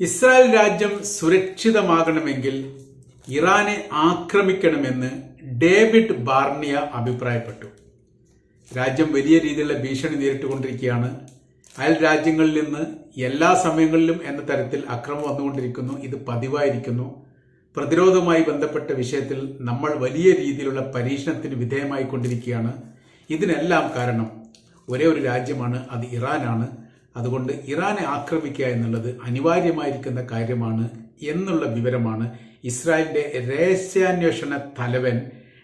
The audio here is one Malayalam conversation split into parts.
ഇസ്രായേൽ രാജ്യം സുരക്ഷിതമാകണമെങ്കിൽ ഇറാനെ ആക്രമിക്കണമെന്ന് ഡേവിഡ് ബാർണിയ അഭിപ്രായപ്പെട്ടു. രാജ്യം വലിയ രീതിയിലുള്ള ഭീഷണി നേരിട്ടുകൊണ്ടിരിക്കുകയാണ്. അയൽ രാജ്യങ്ങളിൽ നിന്ന് എല്ലാ സമയങ്ങളിലും എന്ന തരത്തിൽ അക്രമം വന്നുകൊണ്ടിരിക്കുന്നു. ഇത് പതിവായിരിക്കുന്നു. പ്രതിരോധവുമായി ബന്ധപ്പെട്ട വിഷയത്തിൽ നമ്മൾ വലിയ രീതിയിലുള്ള പരീക്ഷണത്തിന് വിധേയമായിക്കൊണ്ടിരിക്കുകയാണ്. ഇതിനെല്ലാം കാരണം ഒരേ ഒരു രാജ്യമാണ് അത് ഇറാനാണ്. അതുകൊണ്ട് ഇറാനെ ആക്രമിക്കുക എന്നുള്ളത് അനിവാര്യമായിരിക്കുന്ന കാര്യമാണ് എന്നുള്ള വിവരമാണ് ഇസ്രായേലിന്റെ രഹസ്യാന്വേഷണ തലവൻ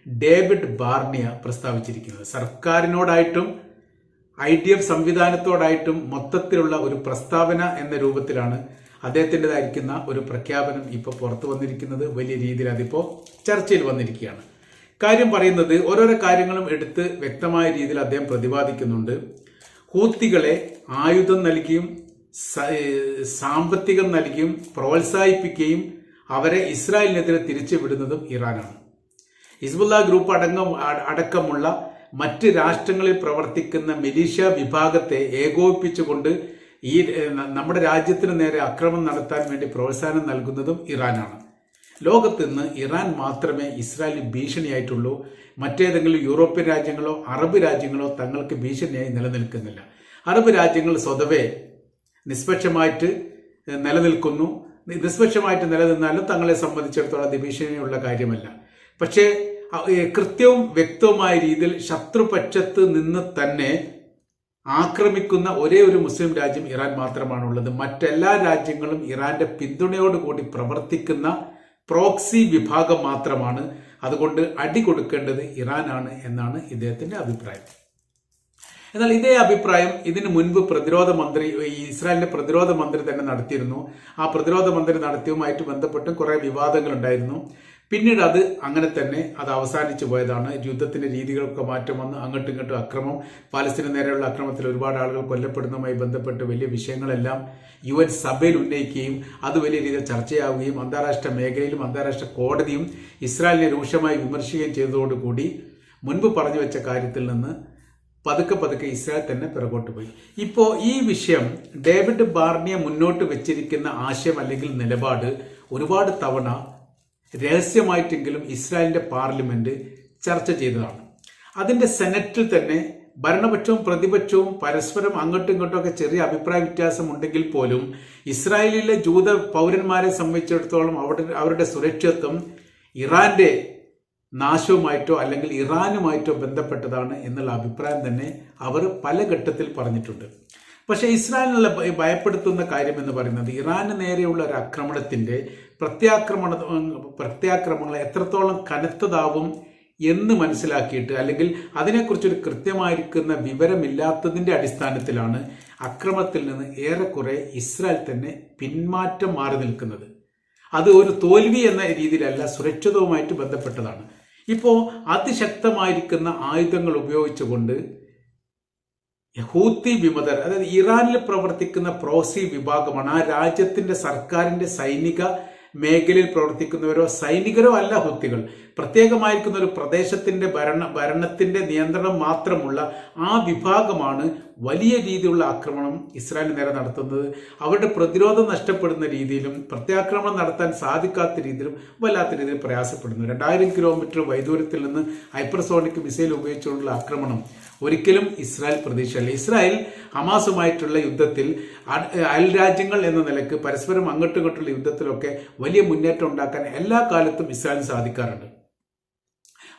ഡേവിഡ് ബാർണിയ പ്രസ്താവിച്ചിരിക്കുന്നത്. സർക്കാരിനോടായിട്ടും ഐ ഡി എഫ് സംവിധാനത്തോടായിട്ടും മൊത്തത്തിലുള്ള ഒരു പ്രസ്താവന എന്ന രൂപത്തിലാണ് അദ്ദേഹത്തിന്റെതായിരിക്കുന്ന ഒരു പ്രഖ്യാപനം ഇപ്പോൾ പുറത്തു വന്നിരിക്കുന്നത്. വലിയ രീതിയിൽ അതിപ്പോൾ ചർച്ചയിൽ വന്നിരിക്കുകയാണ്. കാര്യം പറയുന്നത് ഓരോരോ കാര്യങ്ങളും എടുത്ത് വ്യക്തമായ രീതിയിൽ അദ്ദേഹം പ്രതിപാദിക്കുന്നുണ്ട്. ഹൂത്തികളെ ആയുധം നൽകിയും സാമ്പത്തികം നൽകിയും പ്രോത്സാഹിപ്പിക്കുകയും അവരെ ഇസ്രായേലിനെതിരെ തിരിച്ചു വിടുന്നതും ഇറാനാണ്. ഹിസ്ബുല്ല ഗ്രൂപ്പ് അടങ്ങം അടക്കമുള്ള മറ്റ് രാഷ്ട്രങ്ങളിൽ പ്രവർത്തിക്കുന്ന മിലീഷ്യ വിഭാഗത്തെ ഏകോപിപ്പിച്ചുകൊണ്ട് ഈ നമ്മുടെ രാജ്യത്തിന് നേരെ അക്രമം നടത്താൻ വേണ്ടി പ്രോത്സാഹനം നൽകുന്നതും ഇറാനാണ്. ലോകത്ത് നിന്ന് ഇറാൻ മാത്രമേ ഇസ്രായേലിന് ഭീഷണിയായിട്ടുള്ളൂ. മറ്റേതെങ്കിലും യൂറോപ്യൻ രാജ്യങ്ങളോ അറബ് രാജ്യങ്ങളോ തങ്ങൾക്ക് ഭീഷണിയായി നിലനിൽക്കുന്നില്ല. അറബ് രാജ്യങ്ങൾ സ്വതവേ നിഷ്പക്ഷമായിട്ട് നിലനിൽക്കുന്നു. നിഷ്പക്ഷമായിട്ട് നിലനിന്നാലും തങ്ങളെ സംബന്ധിച്ചിടത്തോളം അത് കാര്യമല്ല. പക്ഷേ കൃത്യവും വ്യക്തവുമായ രീതിയിൽ ശത്രുപക്ഷത്ത് നിന്ന് തന്നെ ആക്രമിക്കുന്ന ഒരേ ഒരു മുസ്ലിം രാജ്യം ഇറാൻ മാത്രമാണ് ഉള്ളത് മറ്റെല്ലാ രാജ്യങ്ങളും ഇറാന്റെ പിന്തുണയോടുകൂടി പ്രവർത്തിക്കുന്ന പ്രോക്സി വിഭാഗം മാത്രമാണ്. അതുകൊണ്ട് അടി കൊടുക്കേണ്ടത് ഇറാനാണ് എന്നാണ് ഇദ്ദേഹത്തിന്റെ അഭിപ്രായം. എന്നാൽ ഇതേ അഭിപ്രായം ഇതിനു മുൻപ് പ്രതിരോധ മന്ത്രി ഇസ്രായേലിന്റെ പ്രതിരോധ മന്ത്രി തന്നെ നടത്തിയിരുന്നു. ആ പ്രതിരോധ മന്ത്രി നടത്തിയതുമായിട്ട് ബന്ധപ്പെട്ട് കുറെ വിവാദങ്ങൾ ഉണ്ടായിരുന്നു പിന്നീട് അത് അങ്ങനെ തന്നെ അത് അവസാനിച്ചു പോയതാണ്. യുദ്ധത്തിന്റെ രീതികളൊക്കെ മാറ്റം വന്ന് അങ്ങോട്ടും ഇങ്ങോട്ടും അക്രമം പാലസ്തീന് നേരെയുള്ള അക്രമത്തിൽ ഒരുപാട് ആളുകൾ കൊല്ലപ്പെടുന്നതുമായി ബന്ധപ്പെട്ട് വലിയ വിഷയങ്ങളെല്ലാം യു എൻ സഭയിൽ ഉന്നയിക്കുകയും അത് വലിയ രീതിയിൽ ചർച്ചയാവുകയും അന്താരാഷ്ട്ര മേഖലയിലും അന്താരാഷ്ട്ര കോടതിയും ഇസ്രായേലിനെ രൂക്ഷമായി വിമർശിക്കുകയും ചെയ്തതോടുകൂടി മുൻപ് പറഞ്ഞു വെച്ച കാര്യത്തിൽ നിന്ന് പതുക്കെ പതുക്കെ ഇസ്രായേൽ തന്നെ പിറകോട്ട് പോയി. ഇപ്പോൾ ഈ വിഷയം ഡേവിഡ് ബാർണിയെ മുന്നോട്ട് വെച്ചിരിക്കുന്ന ആശയം അല്ലെങ്കിൽ നിലപാട് ഒരുപാട് തവണ രഹസ്യമായിട്ടെങ്കിലും ഇസ്രായേലിന്റെ പാർലമെന്റ് ചർച്ച ചെയ്തതാണ്. അതിന്റെ സെനറ്റിൽ തന്നെ ഭരണപക്ഷവും പ്രതിപക്ഷവും പരസ്പരം അങ്ങോട്ടും ഇങ്ങോട്ടും ഒക്കെ ചെറിയ അഭിപ്രായ വ്യത്യാസം ഉണ്ടെങ്കിൽ പോലും ഇസ്രായേലിലെ ജൂത പൗരന്മാരെ സംബന്ധിച്ചിടത്തോളം അവരുടെ സുരക്ഷിതത്വം ഇറാന്റെ നാശവുമായിട്ടോ അല്ലെങ്കിൽ ഇറാനുമായിട്ടോ ബന്ധപ്പെട്ടതാണ് എന്നുള്ള അഭിപ്രായം തന്നെ അവർ പല ഘട്ടത്തിൽ പറഞ്ഞിട്ടുണ്ട്. പക്ഷേ ഇസ്രായേലിനുള്ള ഭയപ്പെടുത്തുന്ന കാര്യം എന്ന് പറയുന്നത് ഇറാന് നേരെയുള്ള ഒരു ആക്രമണത്തിന്റെ പ്രത്യാക്രമണ പ്രത്യാക്രമണങ്ങൾ എത്രത്തോളം കനത്തതാവും എന്ന് മനസ്സിലാക്കിയിട്ട് അല്ലെങ്കിൽ അതിനെക്കുറിച്ചൊരു കൃത്യമായിരിക്കുന്ന വിവരമില്ലാത്തതിന്റെ അടിസ്ഥാനത്തിലാണ് അക്രമത്തിൽ നിന്ന് ഏറെക്കുറെ ഇസ്രായേൽ തന്നെ പിന്മാറ്റം മാറി നിൽക്കുന്നത്. അത് ഒരു തോൽവി എന്ന രീതിയിലല്ല സുരക്ഷിതവുമായിട്ട് ബന്ധപ്പെട്ടതാണ്. ഇപ്പോൾ അതിശക്തമായിരിക്കുന്ന ആയുധങ്ങൾ ഉപയോഗിച്ചുകൊണ്ട് ഹൂത്തി വിമതർ അതായത് ഇറാനിൽ പ്രവർത്തിക്കുന്ന പ്രോസി വിഭാഗമാണ് ആ രാജ്യത്തിന്റെ സർക്കാരിന്റെ സൈനിക മേഖലയിൽ പ്രവർത്തിക്കുന്നവരോ സൈനികരോ അല്ല ഹുത്തികൾ. പ്രത്യേകമായിരിക്കുന്ന ഒരു പ്രദേശത്തിന്റെ ഭരണ ഭരണത്തിന്റെ നിയന്ത്രണം മാത്രമുള്ള ആ വിഭാഗമാണ് വലിയ രീതിയിലുള്ള ആക്രമണം ഇസ്രായേലിന് നേരെ നടത്തുന്നത്. അവരുടെ പ്രതിരോധം നഷ്ടപ്പെടുന്ന രീതിയിലും പ്രത്യാക്രമണം നടത്താൻ സാധിക്കാത്ത രീതിയിലും വല്ലാത്ത രീതിയിൽ പ്രയാസപ്പെടുന്നു. രണ്ടായിരം കിലോമീറ്റർ വൈദൂരത്തിൽ നിന്ന് ഹൈപ്പർസോണിക് മിസൈൽ ഉപയോഗിച്ചുകൊണ്ടുള്ള ആക്രമണം ഒരിക്കലും ഇസ്രായേൽ പ്രതീക്ഷയല്ല. ഇസ്രായേൽ ഹമാസുമായിട്ടുള്ള യുദ്ധത്തിൽ അയൽ രാജ്യങ്ങൾ എന്ന നിലയ്ക്ക് പരസ്പരം അങ്ങോട്ടും ഇങ്ങോട്ടുള്ള യുദ്ധത്തിലൊക്കെ വലിയ മുന്നേറ്റം ഉണ്ടാക്കാൻ എല്ലാ കാലത്തും ഇസ്രായേലിന് സാധിക്കാറുണ്ട്.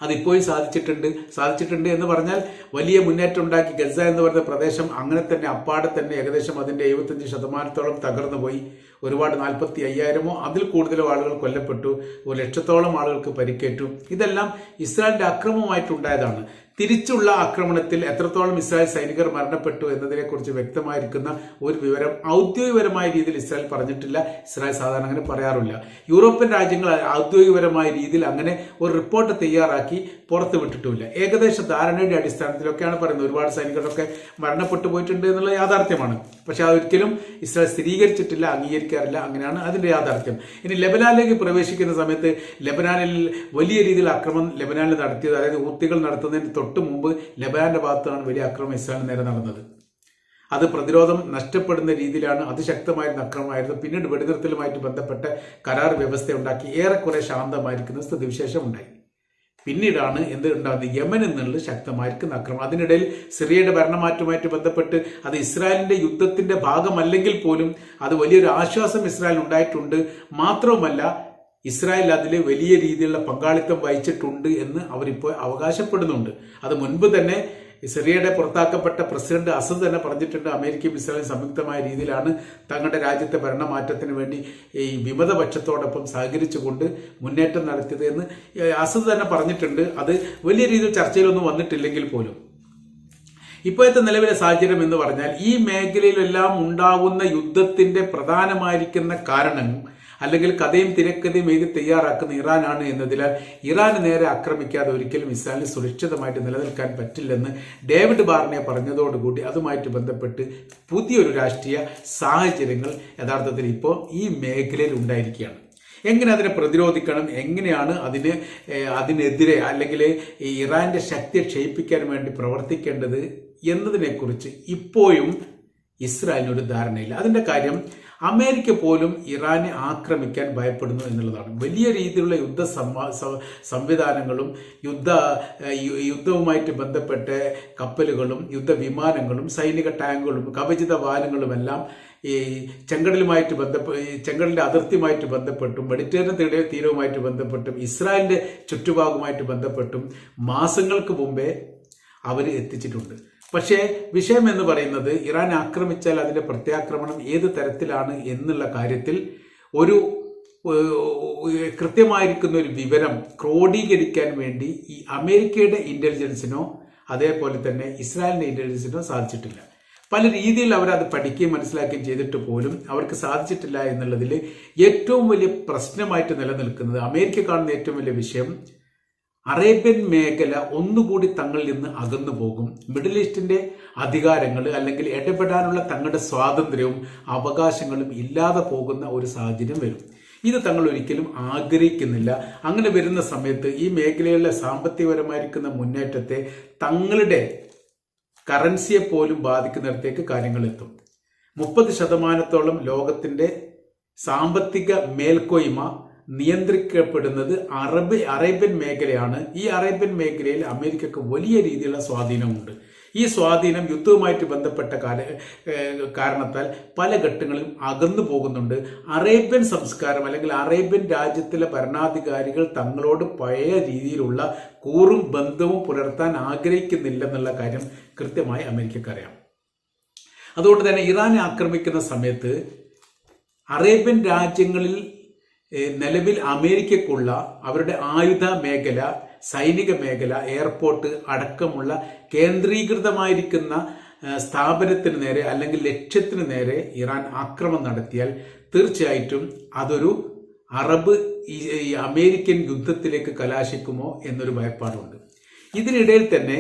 അതിപ്പോഴും സാധിച്ചിട്ടുണ്ട്. സാധിച്ചിട്ടുണ്ട് എന്ന് പറഞ്ഞാൽ വലിയ മുന്നേറ്റം ഉണ്ടാക്കി ഗസ എന്ന് പറയുന്ന പ്രദേശം അങ്ങനെ തന്നെ അപ്പാടെ തന്നെ ഏകദേശം അതിന്റെ എഴുപത്തഞ്ച് ശതമാനത്തോളം തകർന്നു പോയി. ഒരുപാട് നാൽപ്പത്തി അയ്യായിരമോ അതിൽ കൂടുതലോ ആളുകൾ കൊല്ലപ്പെട്ടു. ഒരു ലക്ഷത്തോളം ആളുകൾക്ക് പരിക്കേറ്റു. ഇതെല്ലാം ഇസ്രായേലിന്റെ അക്രമമായിട്ടുണ്ടായതാണ്. തിരിച്ചുള്ള ആക്രമണത്തിൽ എത്രത്തോളം ഇസ്രായേൽ സൈനികർ മരണപ്പെട്ടു എന്നതിനെക്കുറിച്ച് വ്യക്തമായിരിക്കുന്ന ഒരു വിവരം ഔദ്യോഗികപരമായ രീതിയിൽ ഇസ്രായേൽ പറഞ്ഞിട്ടില്ല. ഇസ്രായേൽ സാധാരണ അങ്ങനെ പറയാറില്ല. യൂറോപ്യൻ രാജ്യങ്ങൾ ഔദ്യോഗികപരമായ രീതിയിൽ അങ്ങനെ ഒരു റിപ്പോർട്ട് തയ്യാറാക്കി പുറത്തു വിട്ടിട്ടുമില്ല. ഏകദേശ ധാരണയുടെ അടിസ്ഥാനത്തിലൊക്കെയാണ് പറയുന്നത് ഒരുപാട് സൈനികരൊക്കെ മരണപ്പെട്ടു പോയിട്ടുണ്ട് എന്നുള്ള യാഥാർത്ഥ്യമാണ്. പക്ഷെ അതൊരിക്കലും ഇസ്രായേൽ സ്ഥിരീകരിച്ചിട്ടില്ല അംഗീകരിക്കാറില്ല അങ്ങനെയാണ് അതിന്റെ യാഥാർത്ഥ്യം. ഇനി ലെബനാനിലേക്ക് പ്രവേശിക്കുന്ന സമയത്ത് ലെബനാനിൽ വലിയ രീതിയിൽ അക്രമം ലെബനാനിൽ നടത്തിയത് അതായത് ഊത്തികൾ നടത്തുന്നതിന് തൊട്ട് മുമ്പ് ലെബനാന്റെ ഭാഗത്താണ് വലിയ അക്രമം ഇസ്രായേലിന് നേരെ നടന്നത്. അത് പ്രതിരോധം നഷ്ടപ്പെടുന്ന രീതിയിലാണ് അതിശക്തമായിരുന്ന അക്രമമായിരുന്നു. പിന്നീട് വെടിനിർത്തലുമായിട്ട് ബന്ധപ്പെട്ട കരാർ വ്യവസ്ഥ ഉണ്ടാക്കി ഏറെക്കുറെ ശാന്തമായിരിക്കുന്ന സ്ഥിതിവിശേഷം ഉണ്ടായി പിന്നീടാണ് എന്ത് ഉണ്ടാകുന്നത് യമനിൽ നിന്നുള്ള ശക്തമായിരിക്കുന്ന അക്രമം. അതിനിടയിൽ സിറിയയുടെ ഭരണമാറ്റവുമായിട്ട് ബന്ധപ്പെട്ട് അത് ഇസ്രായേലിന്റെ യുദ്ധത്തിന്റെ ഭാഗമല്ലെങ്കിൽ പോലും അത് വലിയൊരു ആശ്വാസം ഇസ്രായേലിന് ഉണ്ടായിട്ടുണ്ട്. മാത്രവുമല്ല ഇസ്രായേൽ അതിൽ വലിയ രീതിയിലുള്ള പങ്കാളിത്തം വഹിച്ചിട്ടുണ്ട് എന്ന് അവരിപ്പോൾ അവകാശപ്പെടുന്നുണ്ട്. അത് മുൻപ് തന്നെ സിറിയയുടെ പുറത്താക്കപ്പെട്ട പ്രസിഡന്റ് അസദ് തന്നെ പറഞ്ഞിട്ടുണ്ട് അമേരിക്കയും ഇസ്രായേലും സംയുക്തമായ രീതിയിലാണ് തങ്ങളുടെ രാജ്യത്തെ ഭരണമാറ്റത്തിന് വേണ്ടി ഈ വിമതപക്ഷത്തോടൊപ്പം സഹകരിച്ചുകൊണ്ട് മുന്നേറ്റം നടത്തിയത് എന്ന് അസദ് തന്നെ പറഞ്ഞിട്ടുണ്ട്. അത് വലിയ രീതിയിൽ ചർച്ചയിലൊന്നും വന്നിട്ടില്ലെങ്കിൽ പോലും. ഇപ്പോഴത്തെ നിലവിലെ സാഹചര്യം എന്ന് പറഞ്ഞാൽ ഈ മേഖലയിലെല്ലാം ഉണ്ടാകുന്ന യുദ്ധത്തിന്റെ പ്രധാനമായിരിക്കുന്ന കാരണം അല്ലെങ്കിൽ കഥയും തിരക്കഥയും എഴുതി തയ്യാറാക്കുന്ന ഇറാനാണ് എന്നതിനാൽ ഇറാന് നേരെ ആക്രമിക്കാതെ ഒരിക്കലും ഇസ്രായേലിന് സുരക്ഷിതമായിട്ട് നിലനിൽക്കാൻ പറ്റില്ലെന്ന് ഡേവിഡ് ബാർനെ പറഞ്ഞതോടുകൂടി അതുമായിട്ട് ബന്ധപ്പെട്ട് പുതിയൊരു രാഷ്ട്രീയ സാഹചര്യങ്ങൾ യഥാർത്ഥത്തിൽ ഇപ്പോൾ ഈ മേഖലയിൽ ഉണ്ടായിരിക്കുകയാണ്. എങ്ങനെ അതിനെ പ്രതിരോധിക്കണം? എങ്ങനെയാണ് അതിന് അതിനെതിരെ അല്ലെങ്കിൽ ഇറാന്റെ ശക്തിയെ ക്ഷയിപ്പിക്കാൻ വേണ്ടി പ്രവർത്തിക്കേണ്ടത് എന്നതിനെക്കുറിച്ച് ഇപ്പോഴും ഇസ്രായേലിന് ഒരു ധാരണയില്ല. അതിന്റെ കാര്യം അമേരിക്ക പോലും ഇറാനെ ആക്രമിക്കാൻ ഭയപ്പെടുന്നു എന്നുള്ളതാണ്. വലിയ രീതിയിലുള്ള യുദ്ധ സംവിധാനങ്ങളും യുദ്ധ യുദ്ധവുമായിട്ട് ബന്ധപ്പെട്ട കപ്പലുകളും യുദ്ധവിമാനങ്ങളും സൈനിക ടാങ്കുകളും കവചിത വാഹനങ്ങളുമെല്ലാം ഈ ചെങ്കടലുമായിട്ട് ബന്ധപ്പെട്ട് ചെങ്കടലിന്റെ അതിർത്തിയുമായിട്ട് ബന്ധപ്പെട്ടും മെഡിറ്ററേനിയൻ തീര- തീരവുമായിട്ട് ബന്ധപ്പെട്ടും ഇസ്രായേലിന്റെ ചുറ്റുഭാഗവുമായിട്ട് ബന്ധപ്പെട്ടും മാസങ്ങൾക്ക് മുമ്പേ അവർ എത്തിച്ചിട്ടുണ്ട്. പക്ഷേ വിഷയം എന്ന് പറയുന്നത് ഇറാൻ ആക്രമിച്ചാൽ അതിന്റെ പ്രത്യാക്രമണം ഏത് തരത്തിലാണ് എന്നുള്ള കാര്യത്തിൽ ഒരു കൃത്യമായിരിക്കുന്ന ഒരു വിവരം ക്രോഡീകരിക്കാൻ വേണ്ടി ഈ അമേരിക്കയുടെ ഇന്റലിജൻസിനോ അതേപോലെ തന്നെ ഇസ്രായേലിന്റെ ഇന്റലിജൻസിനോ സാധിച്ചിട്ടില്ല. പല രീതിയിൽ അവർ അത് പഠിക്കുകയും മനസ്സിലാക്കുകയും ചെയ്തിട്ട് പോലും അവർക്ക് സാധിച്ചിട്ടില്ല എന്നുള്ളതിൽ ഏറ്റവും വലിയ പ്രശ്നമായിട്ട് നിലനിൽക്കുന്നത് അമേരിക്ക കാണുന്ന ഏറ്റവും വലിയ വിഷയം അറേബ്യൻ മേഖല ഒന്നുകൂടി തങ്ങളിൽ നിന്ന് അകന്നു പോകും. മിഡിൽ ഈസ്റ്റിന്റെ അധികാരങ്ങൾ അല്ലെങ്കിൽ ഇടപെടാനുള്ള തങ്ങളുടെ സ്വാതന്ത്ര്യവും അവകാശങ്ങളും ഇല്ലാതെ പോകുന്ന ഒരു സാഹചര്യം വരും. ഇത് തങ്ങൾ ഒരിക്കലും ആഗ്രഹിക്കുന്നില്ല. അങ്ങനെ വരുന്ന സമയത്ത് ഈ മേഖലയിലെ സാമ്പത്തികപരമായിരിക്കുന്ന മുന്നേറ്റത്തെ തങ്ങളുടെ കറൻസിയെ പോലും ബാധിക്കുന്നിടത്തേക്ക് കാര്യങ്ങൾ എത്തും. മുപ്പത് ശതമാനത്തോളം ലോകത്തിന്റെ സാമ്പത്തിക മേൽക്കോയ്മ നിയന്ത്രിക്കപ്പെടുന്നത് അറബ് അറേബ്യൻ മേഖലയാണ്. ഈ അറേബ്യൻ മേഖലയിൽ അമേരിക്കക്ക് വലിയ രീതിയിലുള്ള സ്വാധീനമുണ്ട്. ഈ സ്വാധീനം യുദ്ധവുമായിട്ട് ബന്ധപ്പെട്ട കാരണത്താൽ പല ഘട്ടങ്ങളിലും അകന്നു പോകുന്നുണ്ട്. അറേബ്യൻ സംസ്കാരം അല്ലെങ്കിൽ അറേബ്യൻ രാജ്യത്തിലെ ഭരണാധികാരികൾ തങ്ങളോട് പഴയ രീതിയിലുള്ള കൂറും ബന്ധവും പുലർത്താൻ ആഗ്രഹിക്കുന്നില്ലെന്നുള്ള കാര്യം കൃത്യമായി അമേരിക്കക്കറിയാം. അതുകൊണ്ട് തന്നെ ഇറാനെ ആക്രമിക്കുന്ന സമയത്ത് അറേബ്യൻ രാജ്യങ്ങളിൽ നിലവിൽ അമേരിക്കക്കുള്ള അവരുടെ ആയുധ മേഖല സൈനിക മേഖല എയർപോർട്ട് അടക്കമുള്ള കേന്ദ്രീകൃതമായിരിക്കുന്ന സ്ഥാപനത്തിന് നേരെ അല്ലെങ്കിൽ ലക്ഷ്യത്തിന് നേരെ ഇറാൻ ആക്രമണം നടത്തിയാൽ തീർച്ചയായിട്ടും അതൊരു അറബ് ഈ- അമേരിക്കൻ യുദ്ധത്തിലേക്ക് കലാശിക്കുമോ എന്നൊരു ഭയപ്പാടുണ്ട്. ഇതിനിടയിൽ തന്നെ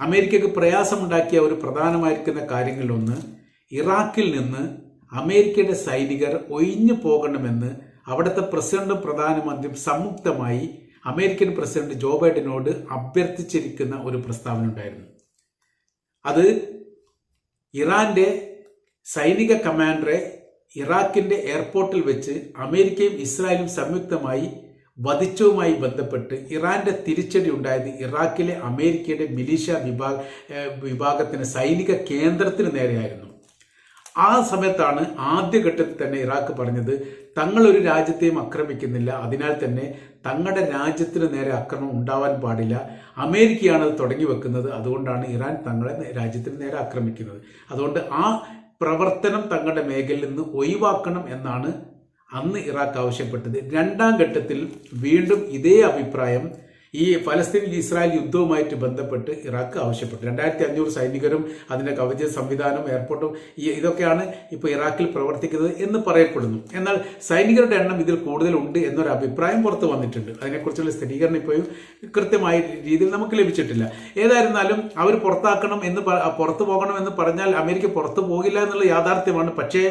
അമേരിക്കക്ക് പ്രയാസമുണ്ടാക്കിയ ഒരു പ്രധാനമായിരിക്കുന്ന കാര്യങ്ങളിലൊന്ന് ഇറാഖിൽ നിന്ന് അമേരിക്കയുടെ സൈനികർ ഒഴിഞ്ഞു പോകണമെന്ന് അവിടുത്തെ പ്രസിഡന്റും പ്രധാനമന്ത്രിയും സംയുക്തമായി അമേരിക്കൻ പ്രസിഡന്റ് ജോ ബൈഡനോട് അഭ്യർത്ഥിച്ചിരിക്കുന്ന ഒരു പ്രസ്താവന ഉണ്ടായിരുന്നു. അത് ഇറാന്റെ സൈനിക കമാൻഡറെ ഇറാഖിന്റെ എയർപോർട്ടിൽ വെച്ച് അമേരിക്കയും ഇസ്രായേലും സംയുക്തമായി വധിച്ചവുമായി ബന്ധപ്പെട്ട് ഇറാന്റെ തിരിച്ചടി ഉണ്ടായത് ഇറാഖിലെ അമേരിക്കയുടെ മിലീഷ്യ വിഭാഗ വിഭാഗത്തിന് സൈനിക കേന്ദ്രത്തിന് നേരെയായിരുന്നു. ആ സമയത്താണ് ആദ്യഘട്ടത്തിൽ തന്നെ ഇറാഖ് പറഞ്ഞത് തങ്ങൾ ഒരു രാജ്യത്തെയും ആക്രമിക്കുന്നില്ല. അതിനാൽ തന്നെ തങ്ങളുടെ രാജ്യത്തിന് നേരെ ആക്രമണം ഉണ്ടാവാൻ പാടില്ല. അമേരിക്കയാണ് അത് തുടങ്ങി വെക്കുന്നത്. അതുകൊണ്ടാണ് ഇറാൻ തങ്ങളെ രാജ്യത്തിന് നേരെ ആക്രമിക്കുന്നത്. അതുകൊണ്ട് ആ പ്രവർത്തനം തങ്ങളുടെ മേഖലയിൽ നിന്ന് ഒഴിവാക്കണം എന്നാണ് അന്ന് ഇറാഖ് ആവശ്യപ്പെട്ടത്. രണ്ടാം ഘട്ടത്തിൽ വീണ്ടും ഇതേ അഭിപ്രായം ഈ ഫലസ്തീൻ ഇസ്രായേൽ യുദ്ധവുമായിട്ട് ബന്ധപ്പെട്ട് ഇറാഖ് ആവശ്യപ്പെട്ടു. രണ്ടായിരത്തി അഞ്ഞൂറ് സൈനികരും അതിന്റെ കവച സംവിധാനവും എയർപോർട്ടും ഇതൊക്കെയാണ് ഇപ്പോൾ ഇറാഖിൽ പ്രവർത്തിക്കുന്നത് എന്ന് പറയപ്പെടുന്നു. എന്നാൽ സൈനികരുടെ എണ്ണം ഇതിൽ കൂടുതലുണ്ട് എന്നൊരു അഭിപ്രായം പുറത്തു വന്നിട്ടുണ്ട്. അതിനെക്കുറിച്ചുള്ള സ്ഥിരീകരണം ഇപ്പോഴും കൃത്യമായ രീതിയിൽ നമുക്ക് ലഭിച്ചിട്ടില്ല. ഏതായിരുന്നാലും അവർ പുറത്താക്കണം എന്ന് പുറത്തു പോകണം എന്ന് പറഞ്ഞാൽ അമേരിക്ക പുറത്തു പോകില്ല എന്നുള്ള യാഥാർത്ഥ്യമാണ്. പക്ഷേ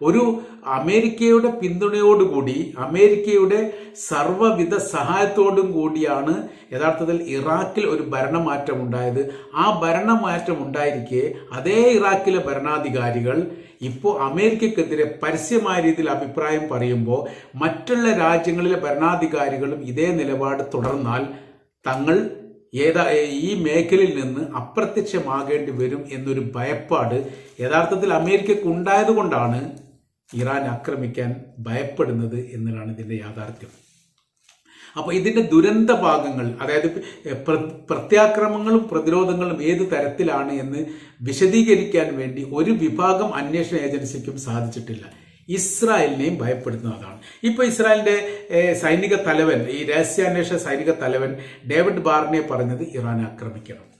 ഒരു അമേരിക്കയുടെ പിന്തുണയോടുകൂടി അമേരിക്കയുടെ സർവവിധ സഹായത്തോടും കൂടിയാണ് യഥാർത്ഥത്തിൽ ഇറാഖിൽ ഒരു ഭരണമാറ്റം ഉണ്ടായത്. ആ ഭരണമാറ്റം ഉണ്ടായിരിക്കെ അതേ ഇറാഖിലെ ഭരണാധികാരികൾ ഇപ്പോൾ അമേരിക്കക്കെതിരെ പരസ്യമായ രീതിയിൽ അഭിപ്രായം പറയുമ്പോൾ മറ്റുള്ള രാജ്യങ്ങളിലെ ഭരണാധികാരികളും ഇതേ നിലപാട് തുടർന്നാൽ തങ്ങൾ ഏതാ ഈ മേഖലയിൽ നിന്ന് അപ്രത്യക്ഷമാകേണ്ടി വരും എന്നൊരു ഭയപ്പാട് യഥാർത്ഥത്തിൽ അമേരിക്കക്ക് ഇറാൻ ആക്രമിക്കാൻ ഭയപ്പെടുന്നത് എന്നതാണ് ഇതിന്റെ യാഥാർത്ഥ്യം. അപ്പോൾ ഇതിന്റെ ദുരന്ത ഭാഗങ്ങൾ അതായത് പ്ര- പ്രത്യാക്രമങ്ങളും പ്രതിരോധങ്ങളും ഏത് തരത്തിലാണ് എന്ന് വിശദീകരിക്കാൻ വേണ്ടി ഒരു വിഭാഗം അന്വേഷണ ഏജൻസിക്കും സാധിച്ചിട്ടില്ല. ഇസ്രായേലിനെയും ഭയപ്പെടുത്തുന്നതാണ് ഇപ്പോൾ ഇസ്രായേലിന്റെ സൈനിക തലവൻ ഈ രഹസ്യാന്വേഷണ സൈനിക തലവൻ ഡേവിഡ് ബാർണിയെ പറഞ്ഞത് ഇറാൻ ആക്രമിക്കണം.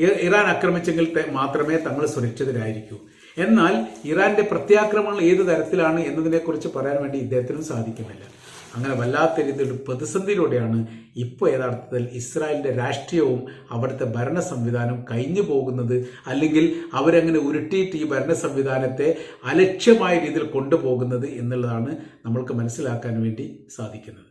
ഇറാൻ ആക്രമിച്ചെങ്കിൽ മാത്രമേ തങ്ങൾ സുരക്ഷിതരായിരിക്കൂ. എന്നാൽ ഇറാന്റെ പ്രത്യാക്രമണങ്ങൾ ഏത് തരത്തിലാണ് എന്നതിനെക്കുറിച്ച് പറയാൻ വേണ്ടി ഇദ്ദേഹത്തിനും സാധിക്കുന്നില്ല. അങ്ങനെ വല്ലാത്ത രീതിയിൽ പ്രതിസന്ധിയിലൂടെയാണ് ഇപ്പോൾ യഥാർത്ഥത്തിൽ ഇസ്രായേലിന്റെ രാഷ്ട്രീയവും അവിടുത്തെ ഭരണ സംവിധാനം കഴിഞ്ഞു പോകുന്നത്. അല്ലെങ്കിൽ അവരങ്ങനെ ഉരുട്ടിയിട്ട് ഈ ഭരണ സംവിധാനത്തെ അലക്ഷ്യമായ രീതിയിൽ കൊണ്ടുപോകുന്നത് എന്നുള്ളതാണ് നമ്മൾക്ക് മനസ്സിലാക്കാൻ വേണ്ടി സാധിക്കുന്നത്.